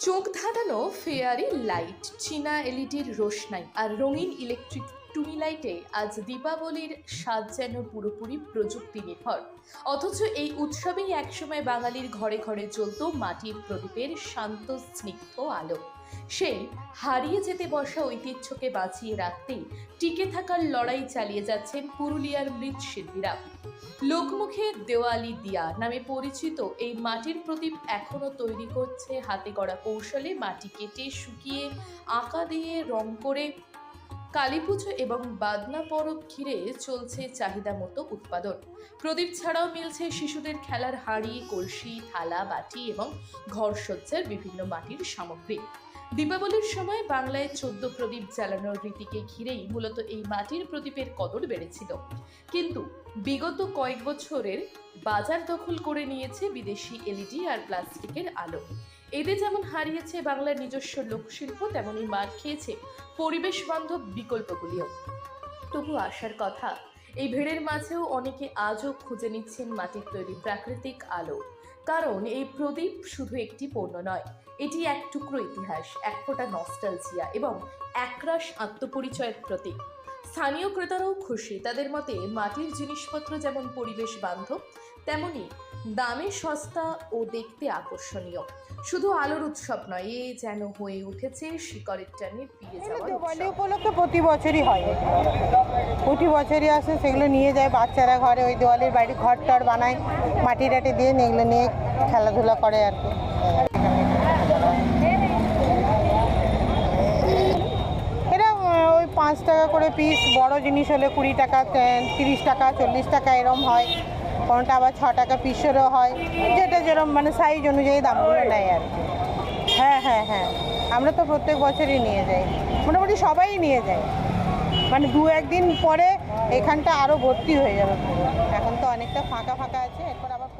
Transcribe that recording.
চোখ ধাঁধানো fairy light চীনা এলইডির রোশনাই আর রঙিন ইলেকট্রিক টুনি লাইটে আজ দীপাবলির স্বাদ যেন পুরোপুরি প্রযুক্তি নির্ভর অথচ এই উৎসবেই একসময় বাঙালির ঘরে ঘরে জ্বলত মাটির প্রদীপের শান্ত, স্নিগ্ধ আলো। সেই হারিয়ে যেতে বসা ঐতিহ্যকে বাঁচিয়ে রাখতেই টিকে থাকার লড়াই চালিয়ে যাচ্ছেন পুরুলিয়ার মৃৎশিল্পীরা। লোকমুখে দেওয়ালি দিয়া নামে পরিচিত এই মাটির প্রদীপ এখনও তৈরি করছে হাতে গড়া কৌশলে মাটি কেটে শুকিয়ে আঁকা দিয়ে রং করে কালীপুজো এবং বাদনা পরব ঘিরে চলছে চাহিদা মতো উৎপাদন। প্রদীপ ছাড়াও মিলছে শিশুদের খেলার হাড়ি, কলসি, থালা, বাটি এবং ঘর সজ্জার বিভিন্ন মাটির সামগ্রী। দীপাবলির সময় বাংলায় চোদ্দ প্রদীপ জ্বালানোর রীতিকে ঘিরেই মূলত এই মাটির প্রদীপের কদর বেড়েছিল। কিন্তু বিগত কয়েক বছরের বাজার দখল করে নিয়েছে বিদেশি এলইডি আর প্লাস্টিকের আলো। এতে যেমন হারিয়েছে বাংলার নিজস্ব লোকশিল্প তেমনই মার খেয়েছে পরিবেশ বান্ধব বিকল্পগুলিও। তবু আসার কথা এই ভিড়ের মাঝেও অনেকে আজও খুঁজে নিচ্ছেন মাটির তৈরি প্রাকৃতিক আলো। কারণ এই প্রদীপ শুধু একটি পণ্য নয়, এটি এক টুকরো ইতিহাস, এক ফোঁটা নস্টালজিয়া এবং একরাশ আত্মপরিচয়ের প্রতীক। স্থানীয় ক্রেতারাও খুশি। তাদের মতে মাটির জিনিসপত্র যেমন পরিবেশ বান্ধব তেমনি দামে সস্তা ও দেখতে আকর্ষণীয়। শুধু আলোর উৎসব নয় এ যেন হয়ে উঠেছে শিকড়ের টানে ফিরে দিওয়ালি উপলক্ষে প্রতি বছরই হয় প্রতি বছরই আসে সেগুলো নিয়ে যায় বাচ্চারা ঘরে ওই দেওয়ালির বাড়ি ঘর টর বানায় মাটি টাটি দিয়ে এগুলো নিয়ে খেলাধুলা করে আর কি। পাঁচ টাকা করে পিস বড় জিনিস হলে কুড়ি টাকা তিরিশ টাকা, চল্লিশ টাকা এরম হয়। কোনোটা আবার ছ টাকা পিসেরও হয়। যেটা যেরকম মানে সাইজ অনুযায়ী দামগুলো নেয় আর কি। হ্যাঁ হ্যাঁ হ্যাঁ। আমরা তো প্রত্যেক বছরই নিয়ে যাই। মোটামুটি সবাই নিয়ে যায়। মানে দু একদিন পরে এখানটা আরও ভর্তি হয়ে যাবে। এখন তো অনেকটা ফাঁকা ফাঁকা আছে, এরপর আবার